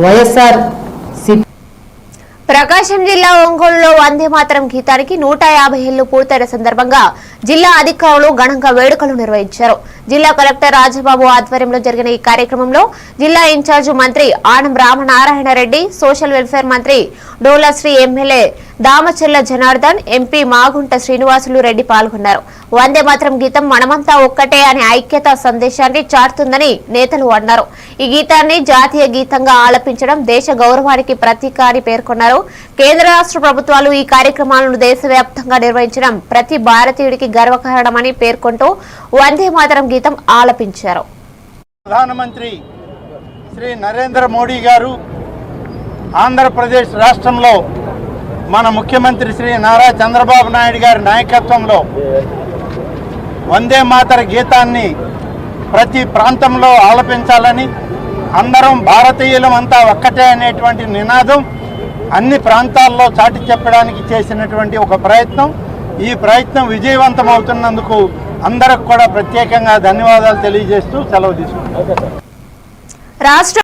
వైఎస్ఆర్ ప్రకాశం జిల్లా ఒంగోలులో వందే మాతరం గీతానికి నూట యాభై ఏళ్ళు పూర్తయిన సందర్భంగా జిల్లా అధికారులు ఘనంగా వేడుకలు నిర్వహించారు. జిల్లా కలెక్టర్ రాజబాబు ఆధ్వర్యంలో జరిగిన ఈ కార్యక్రమంలో జిల్లా ఇన్ఛార్జి మంత్రి ఆనం రామనారాయణ రెడ్డి సోషల్ వెల్ఫేర్ మంత్రి డోలాశ్రీ ఎమ్మెల్యే దామచెల్ల జనార్దన్ ఎంపీ మాగుంట శ్రీనివాసులు రెడ్డి పాల్గొన్నారు. వందే మాత్రం గీతం మనమంతా ఒక్కటే అనే ఐక్యతా సందేశాన్ని చాటుతుందని నేతలు అన్నారు. ఈ గీతాన్ని జాతీయ గీతంగా ఆలపించడం దేశ గౌరవానికి ప్రతీక అని పేర్కొన్నారు. కేంద్ర రాష్ట్ర ప్రభుత్వాలు ఈ కార్యక్రమాలను దేశవ్యాప్తంగా నిర్వహించడం ప్రతి భారతీయుడికి గర్వకారణమని పేర్కొంటూ వందే మాత్రం గీతం ఆలపించారు. ప్రధానమంత్రి శ్రీ నరేంద్ర మోడీ గారు ఆంధ్రప్రదేశ్ రాష్ట్రంలో మన ముఖ్యమంత్రి శ్రీ నారా చంద్రబాబు నాయుడు గారి నాయకత్వంలో వందే మాతర గీతాన్ని ప్రతి ప్రాంతంలో ఆలపించాలని అందరం భారతీయులం అంతా ఒక్కటే అనేటువంటి నినాదం అన్ని ప్రాంతాల్లో చాటి చెప్పడానికి చేసినటువంటి ఒక ప్రయత్నం. ఈ ప్రయత్నం విజయవంతం అవుతున్నందుకు అందరికి కూడా ప్రత్యేకంగా ధన్యవాదాలు తెలియజేస్తూ సెలవు తీసుకుంటాం రాష్ట్ర